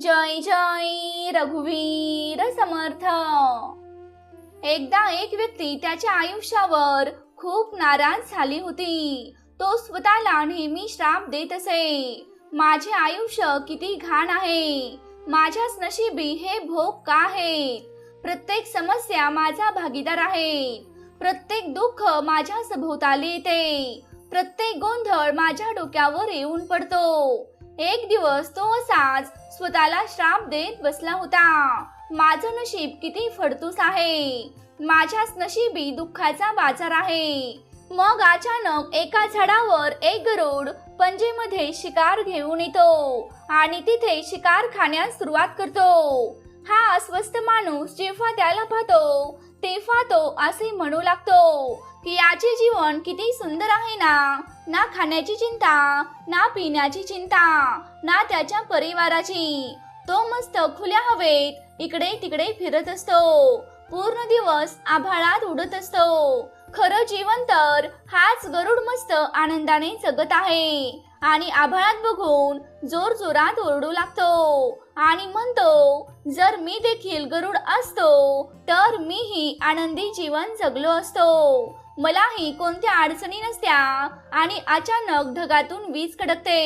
जय जय रघुवीर समर्थ. एकदा एक व्यक्ती त्याच्या आयुष्यावर खूप नाराज झाली होती. तो स्वतःला नेहमी श्राप देत असे. माझे आयुष्य किती घाण आहे. माझ्याच नशिबी हे भोग का आहेत? प्रत्येक समस्या माझा भागीदार आहे. प्रत्येक दुःख माझ्या सभोवताली येते. प्रत्येक गोंधळ माझ्या डोक्यावर येऊन पडतो. एक दिवस तो असाच स्वतःला श्राप देत बसला होता. माझं नशीब किती फडतूस आहे. माझ्याच नशिबी दुःखाचा बाजार आहे. मग अचानक एका झाडावर एक गरुड पंजेमध्ये शिकार घेऊन येतो आणि तिथे शिकार खाण्यास सुरुवात करतो. हा अस्वस्थ माणूस जेव्हा त्याला पाहतो तेव्हा तो असे म्हणू लागतो की याचे जीवन किती सुंदर आहे ना. ना खाण्याची चिंता ना पिण्याची चिंता ना त्याच्या परिवाराची. तो मस्त खुल्या हवेत इकडे तिकडे फिरत असतो. पूर्ण दिवस आभाळात उडत असतो. खरं जीवन तर हाच गरुड मस्त आनंदाने जगत आहे. आणि आभाळात बघून जोर जोरात ओरडू लागतो. आणि म्हणतो जर मी देखील गरुड असतो तर मीही आनंदी जीवन जगलो असतो. मलाही कोणत्या अडचणी नसत्या आणि अचानक ढगातून वीज कडकते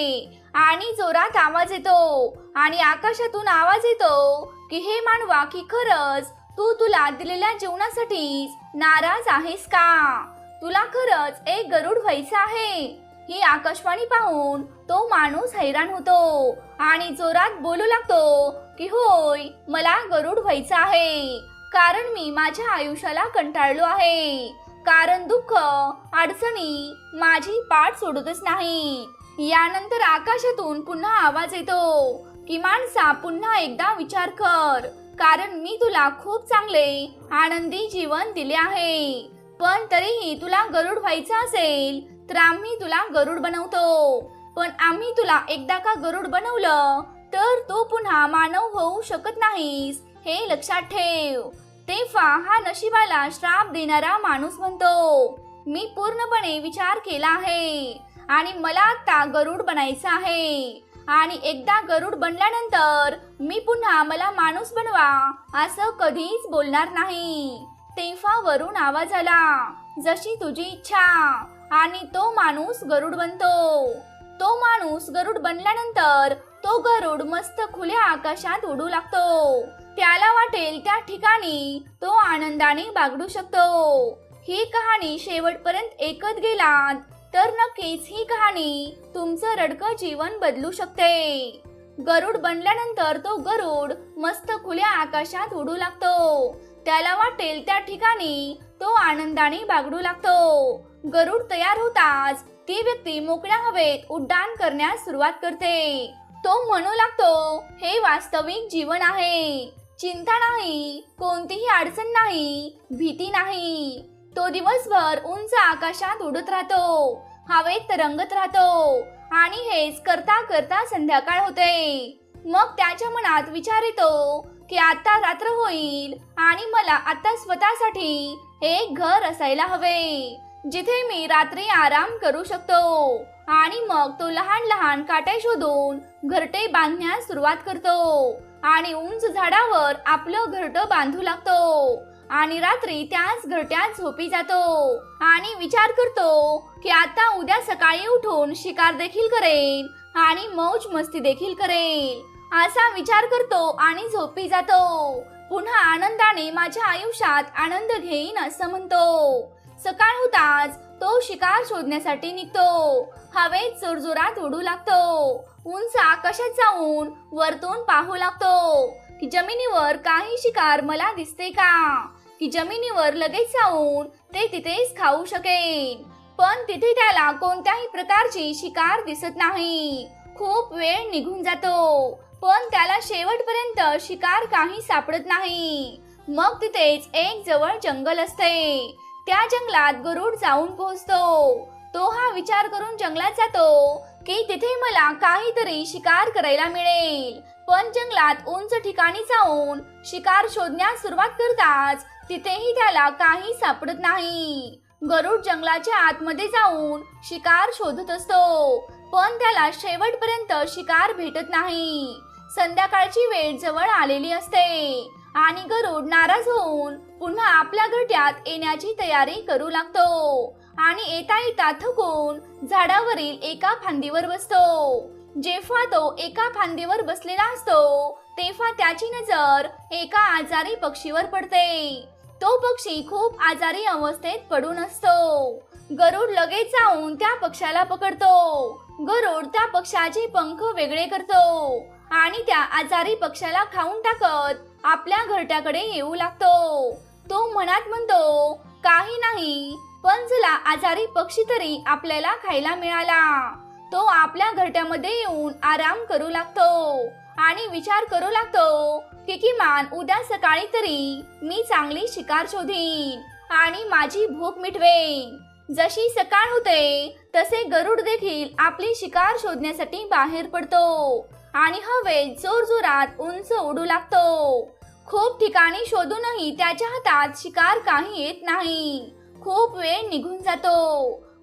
आणि जोरात आवाज येतो आणि आकाशातून आवाज येतो की हे मानवा की खरंच तू तुला दिलेल्या जीवनासाठी नाराज आहेस का? तुला खरंच एक गरुड व्हायचं आहे. ही आकाशवाणी पाहून तो माणूस हैराण होतो आणि जोरात बोलू लागतो की होय मला गरुड व्हायचं आहे. कारण मी माझ्या आयुष्याला कंटाळलो आहे. कारण दुःख अडचणी माझी पाठ सोडतच नाही यानंतर आकाशातून पुन्हा आवाज येतो. की माणसा पुन्हा एकदा विचार कर. कारण मी तुला खूप चांगले आनंदी जीवन दिले आहे. पण तरीही तुला गरुड व्हायचं असेल तर आम्ही तुला गरुड बनवतो. पण आम्ही तुला एकदा का गरुड बनवलं तर तू पुन्हा मानव होऊ शकत नाहीस हे लक्षात ठेव. तेव्हा हा नशिबाला श्राप देणारा माणूस म्हणतो मी पूर्णपणे विचार केला आहे आणि मला आता गरुड बनायचं आहे. आणि एकदा गरुड बनल्यानंतर मी पुन्हा मला माणूस बनवा असं कधीच बोलणार नाही. तेव्हा वरून आवाज आला जशी तुझी इच्छा. आणि तो माणूस गरुड बनतो. तो माणूस गरुड बनल्यानंतर तो गरुड मस्त खुल्या आकाशात उडू लागतो. त्याला वाटेल त्या ठिकाणी. तो आनंदाने बागडू शकतो. ही कहाणी शेवटपर्यंत ऐकत गेलात तर नक्कीच ही कहाणी तुमचं रडकं जीवन बदलू शकते. गरुड बनल्यानंतर तो गरुड मस्त खुल्या आकाशात उडू लागतो. त्याला वाटेल त्या ठिकाणी तो आनंदाने बागडू लागतो. गरुड तयार होताच ती व्यक्ती मोकळ्या हवेत उड्डाण करण्यास सुरुवात करते. तो म्हणू लागतो हे वास्तविक जीवन आहे. चिंता नाही कोणतीही अडचण नाही भीती नाही. तो दिवसभर उंच आकाशात उडत राहतो हवेत तरंगत राहतो आणि हेच करता करता संध्याकाळ होते. मग त्याच्या मनात विचार येतो की आता रात्र होईल आणि मला आता स्वतःसाठी एक घर असायला हवे जिथे मी रात्री आराम करू शकतो आणि मग तो लहान लहान काटे शोधून घरटे बांधण्यास सुरुवात करतो. आणि उंच झाडावर आपलं घरटं बांधू लागतो. आणि रात्री त्याच घरट्यात झोपी जातो. आणि विचार करतो की आता उद्या सकाळी उठून शिकार देखील करेल आणि मौज मस्ती देखील करेल. असा विचार करतो आणि झोपी जातो. पुन्हा आनंदाने माझ्या आयुष्यात आनंद घेईन असं म्हणतो. सकाळ होताच तो शिकार शोधण्यासाठी निघतो. हवेत जोरजोरात उडू लागतो. उंच आकाशात जाऊन वरतून पाहू लागतो. की जमिनीवर काही शिकार मला दिसते का? की जमिनीवर लगेच जाऊन ते तिथेच खाऊ शकेन. पण तिथे त्याला कोणत्याही प्रकारची शिकार दिसत नाही. खूप वेळ निघून जातो. पण त्याला शेवटपर्यंत शिकार काही सापडत नाही. मग तिथेच एक जवळ जंगल असते. त्या जंगलात गरुड जाऊन पोहोचतो. तो हा विचार करून जंगलात जातो की तिथे मला काहीतरी शिकार करायला मिळेल. पण जंगलात उंच ठिकाणी जाऊन शिकार शोधण्यास सुरुवात करताच तिथेही त्याला काही सापडत नाही. गरुड जंगलाच्या आतमध्ये जाऊन शिकार शोधत असतो पण त्याला शेवटपर्यंत शिकार भेटत नाही. संध्याकाळची वेळ जवळ आलेली असते आणि गरुड नाराज होऊन पुन्हा आपल्या घरट्यात येण्याची तयारी करू लागतो. आणि येता येता थकून झाडावरील एका फांदीवर बसतो. जेव्हा तो एका फांदीवर बसलेला असतो तेव्हा त्याची नजर एका आजारी पक्षीवर पडते. तो पक्षी खूप आजारी अवस्थेत पडून असतो. गरुड लगेच जाऊन त्या पक्षाला पकडतो. गरुड त्या पक्षाचे पंख वेगळे करतो आणि त्या आजारी पक्षाला खाऊन टाकत आपल्या घरट्याकडे येऊ लागतो. तो मनात म्हणतो काही नाही पण चला आजारी पक्षी तरी आपल्याला खायला मिळाला. तो आपल्या घरट्यामध्ये येऊन आराम करू लागतो आणि विचार करू लागतो की किमान उद्या सकाळी तरी मी चांगली शिकार शोधीन आणि माझी भूक मिटवेन जशी सकाळ होते तसे गरुड देखील आपली शिकार शोधण्यासाठी बाहेर पडतो आणि हवेत जोरजोरात उंच उडू लागतो. खूप ठिकाणी शोधूनही त्याच्या हातात शिकार काही येत नाही. खूप वेळ निघून जातो.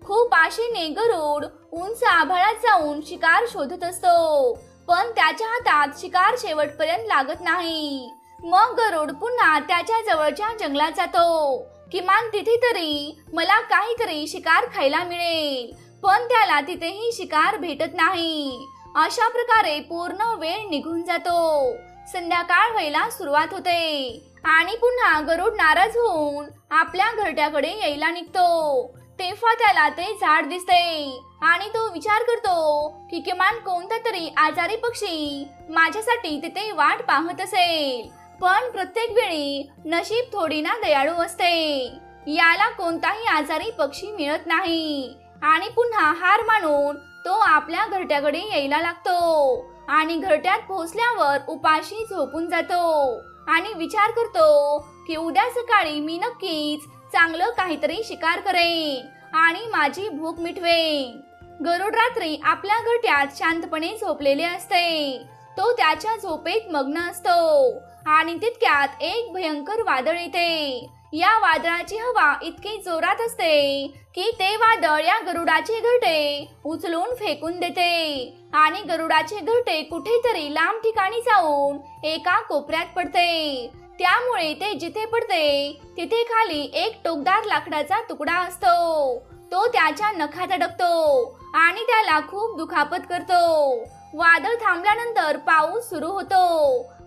खूप आशेने गरुड उंच आभाळात जाऊन शिकार शोधत असतो. पण त्याच्या हातात शिकार शेवटपर्यंत लागत नाही. मग गरुड पुन्हा त्याच्या जवळच्या जंगलात जातो. किमान तिथे तरी मला काहीतरी शिकार खायला मिळेल पण त्याला तिथेही शिकार भेटत नाही. अशा प्रकारे पूर्ण वेळ निघून जातो. संध्याकाळ व्हायला सुरुवात होते. आणि पुन्हा गरुड नाराज होऊन आपल्या घरट्याकडे यायला निघतो. तेव्हा त्याला ते झाड दिसते आणि तो विचार करतो की किमान कोणता तरी आजारी पक्षी माझ्यासाठी तिथे वाट पाहत असेल. पण प्रत्येक वेळी नशीब थोडी ना दयाळू असते. याला कोणताही आजारी पक्षी मिळत नाही आणि पुन्हा हार मानून तो आपल्या घरट्याकडे यायला लागतो. आणि घरट्यात पोहोचल्यावर उपाशी झोपून जातो. आणि विचार करतो की उद्या सकाळी मी नक्कीच चांगलं काहीतरी शिकार करेन आणि माझी भूक मिटवेन. गरुड रात्री आपल्या घरट्यात शांतपणे झोपलेले असते. तो त्याच्या झोपेत मग्न असतो आणि तितक्यात एक भयंकर वादळ येते. या वादळाची हवा इतकी जोरात असते की ते वादळ या गरुडाचे घरटे उचलून फेकून देते. आणि गरुडाचे घरटे कुठेतरी लांब ठिकाणी जाऊन एका कोपऱ्यात पडते. त्यामुळे ते जिथे पडते तिथे खाली एक टोकदार लाकडाचा तुकडा असतो. तो त्याच्या नखात अडकतो आणि त्याला खूप दुखापत करतो. वादळ थांबल्यानंतर पाऊस सुरू होतो.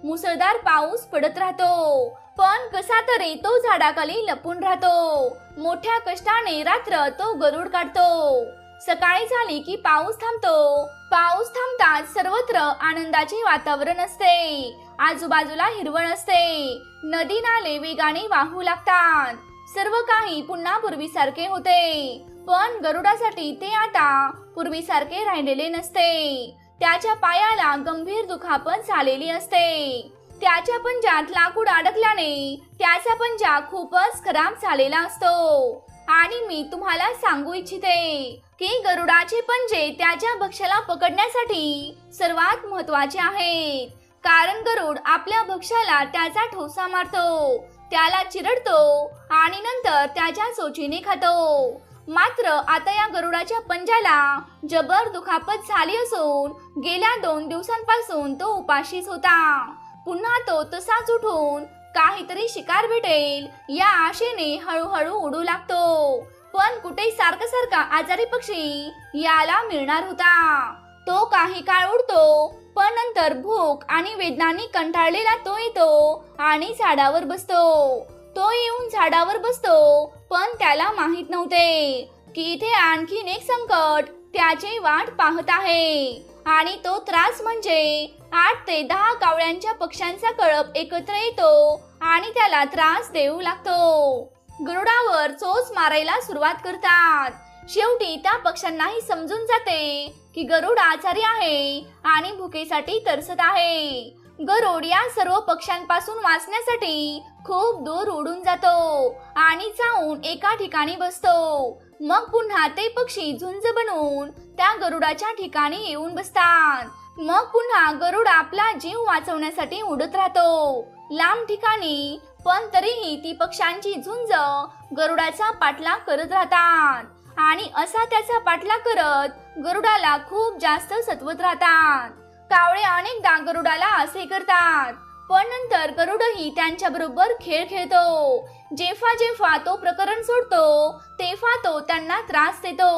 मुसळधार पाऊस पडत राहतो. पण कसा तरी तो झाडाखाली लपून राहतो. मोठ्या कष्टाने रात्र तो गरुड काढतो. सकाळी झाली की पाऊस थांबतो. पाऊस थांबताच सर्वत्र आनंदाचे वातावरण असते. आजूबाजूला हिरवळ असते. नदी नाले वेगाने वाहू लागतात. सर्व काही पुन्हा पूर्वीसारखे होते. पण गरुडासाठी ते आता पूर्वीसारखे राहिलेले नसते. त्याच्या पायाला गंभीर दुखापत झालेली असते. त्याच्या पंजात लाकूड अडकल्याने त्याचा पंजा खूपच खराब झालेला असतो. आणि मी तुम्हाला सांगू इच्छिते की गरुडाचे पंजे त्याच्या भक्ष्याला पकडण्यासाठी सर्वात महत्त्वाचे आहेत. कारण गरुड आपल्या भक्ष्याला त्याचा ठोसा मारतो त्याला चिरडतो आणि नंतर त्याच्या सोचीने खातो. मात्र आता या गरुडाच्या पंजाला जबर दुखापत झाली असून गेल्या दोन दिवसांपासून तो उपाशीच होता. पुन्हा तो तसाच उठून काहीतरी शिकार भेटेल. या आशेने हळूहळू उडू लागतो. पण कुठे सारखा सारखा आजारी पक्षी याला मिळणार होता. तो काही काळ उडतो पण नंतर भूक आणि वेदनांनी कंटाळलेला तो येतो आणि झाडावर बसतो. तो येऊन झाडावर बसतो पण त्याला माहीत नव्हते की इथे आणखीन एक संकट त्याचे वाट पाहत आहे. आणि तो त्रास म्हणजे आठ ते दहा कावळ्यांच्या पक्ष्यांचा कळप एकत्र येतो आणि त्याला त्रास देऊ लागतो. गरुडावर चोच मारायला सुरुवात करतात. शेवटी त्या पक्ष्यांनाही समजून जाते की गरुड आचारी आहे आणि भुकेसाठी तरसत आहे. गरुड या सर्व पक्ष्यांपासून वाचण्यासाठी खूप दूर उडून जातो आणि जाऊन एका ठिकाणी बसतो. मग पुन्हा ते पक्षी झुंज बनवून त्या गरुडाच्या ठिकाणी येऊन बसतात. मग पुन्हा गरुड आपला जीव वाचवण्यासाठी उडत राहतो. लांब ठिकाणी पण तरीही ती पक्ष्यांची झुंज गरुडाचा पाठलाग करत राहतात. आणि असा त्याचा पाठलाग करत गरुडाला खूप जास्त सतवत राहतात. कावळे अनेकदा गरुडाला असे करतात. पण नंतर गरुडही त्यांच्या बरोबर खेळ खेळतो. जेव्हा जेव्हा तो प्रकरण सोडतो तेव्हा तो त्यांना त्रास देतो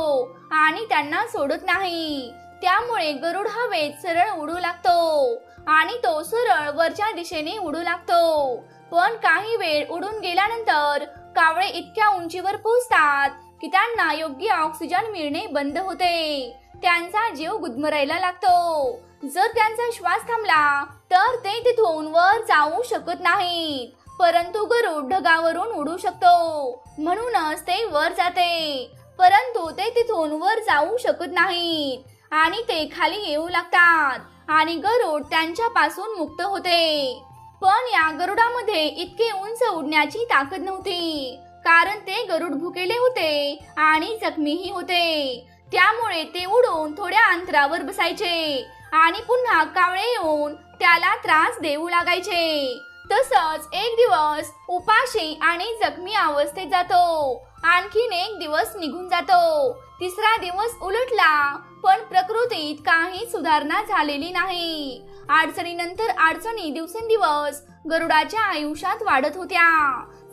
आणि त्यांना सोडत नाही. त्यामुळे गरुड हवेत सरळ उडू लागतो आणि तो सरळ वरच्या दिशेने उडू लागतो. पण काही वेळ उडून गेल्यानंतर कावळे इतक्या उंचीवर पोहोचतात की त्यांना योग्य ऑक्सिजन मिळणे बंद होते. त्यांचा जीव गुदमरायला लागतो. जर त्यांचा श्वास थांबला तर ते तिथून वर जाऊ शकत नाहीत. परंतु गरुड ढगावरून उडू शकतो. म्हणूनच ते वर जाते. परंतु ते तिथून वर जाऊ शकत नाहीत. आणि ते खाली येऊ लागतात. आणि गरुड त्यांच्यापासून मुक्त होते. पण या गरुडामध्ये इतके उंच उडण्याची ताकद नव्हती. कारण ते गरुड भुकेले होते आणि जखमीही होते. त्यामुळे ते उडून थोड्या अंतरावर बसायचे. आणि पुन्हा कावळे येऊन त्याला त्रास देऊ लागायचे. तसंच एक दिवस उपाशी आणि जखमी अवस्थेत जातो. आणखीन एक दिवस निघून जातो. तिसरा दिवस उलटला पण प्रकृतीत काही सुधारणा झालेली नाही. अडचणीनंतर अडचणी दिवसेंदिवस गरुडाच्या आयुष्यात वाढत होत्या.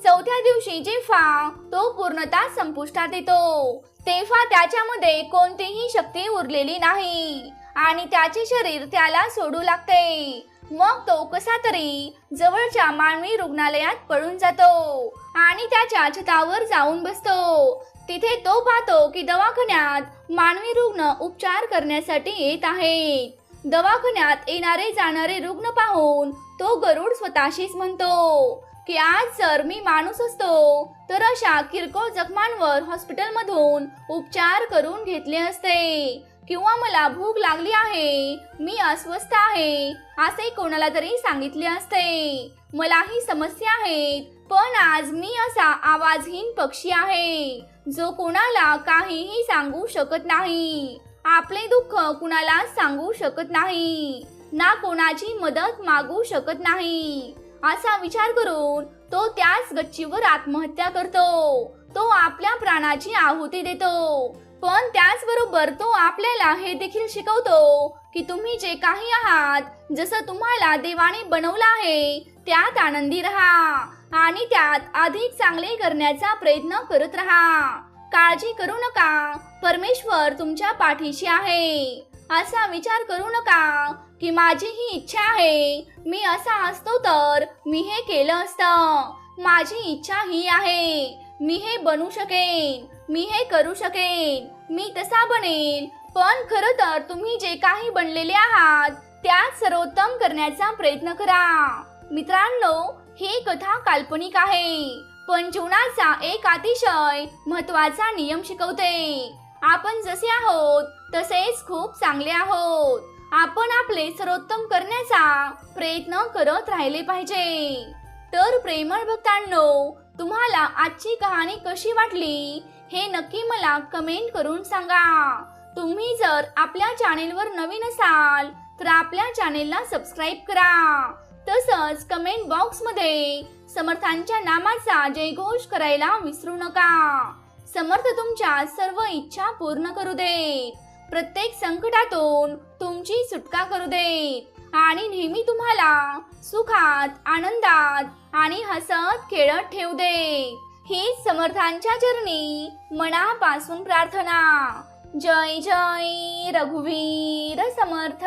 चौथ्या दिवशी जेव्हा तो पूर्णतः संपुष्टात येतो. तेव्हा त्याच्यामध्ये कोणतीही शक्ती उरलेली नाही आणि त्याचे शरीर त्याला सोडू लागते. मग तो कसा तरी जवळच्या मानवी रुग्णालयात पळून जातो आणि त्याच्या छतावर जाऊन बसतो. तिथे तो पाहतो की दवाखान्यात मानवी रुग्ण उपचार करण्यासाठी येत आहेत. दवाखान्यात येणारे जाणारे रुग्ण पाहून तो गरुड स्वतःशीच म्हणतो की आज जर मी माणूस असतो तर अशा किरकोळ जखमांवर हॉस्पिटलमधून उपचार करून घेतले असते. किंवा मला भूक लागली आहे मी अस्वस्थ आहे असे कोणाला तरी सांगितले असते. मलाही समस्या आहेत पण आज मी असा आवाजहीन पक्षी आहे जो कोणाला काहीही सांगू शकत नाही. आपले दुःख कुणाला सांगू शकत नाही ना कोणाची मदत मागू शकत नाही. असा विचार करून तो त्याच गच्चीवर आत्महत्या करतो. तो आपल्या प्राणाची आहुती देतो. पण त्याचबरोबर तो आपल्याला हे देखील शिकवतो की तुम्ही जे काही आहात जसं तुम्हाला देवाने बनवलं आहे त्यात आनंदी राहा आणि त्यात अधिक चांगले करण्याचा प्रयत्न करत राहा. काळजी करू नका. परमेश्वर तुमच्या पाठीशी आहे. असा विचार करू नका की माझी ही इच्छा आहे. मी असा असतो तर मी हे केलं असतं. माझी इच्छा ही आहे. मी हे बनू शकेन. मी हे करू शकेन. मी तसा बनेन पण खरं तर तुम्ही जे काही बनलेले आहात त्यात सर्वोत्तम करण्याचा प्रयत्न करा. मित्रांनो ही कथा काल्पनिक आहे. पण जीवनाचा एक अतिशय महत्त्वाचा नियम शिकवते. आपण जसे आहोत तसेच खूप चांगले आहोत. आपण आपले सर्वोत्तम करण्याचा प्रयत्न करत राहिले पाहिजे. तर प्रेमळ भक्तांनो तुम्हाला आजची कहाणी कशी वाटली हे नक्की मला कमेंट करून सांगा. तुम्ही जर आपल्या चॅनेलवर नवीन असाल तर आपल्या चॅनेलला सबस्क्राईब करा. तसंच कमेंट बॉक्समध्ये समर्थांच्या नामाचा जयघोष करायला विसरू नका. समर्थ तुमच्या सर्व इच्छा पूर्ण करू देत. प्रत्येक संकटातून तुमची सुटका करू देत. आणि नेहमी तुम्हाला सुखात आनंदात आणि हसत खेळत ठेवू दे ही समर्थांच्या चरणी मनापासून प्रार्थना. जय जय रघुवीर समर्थ.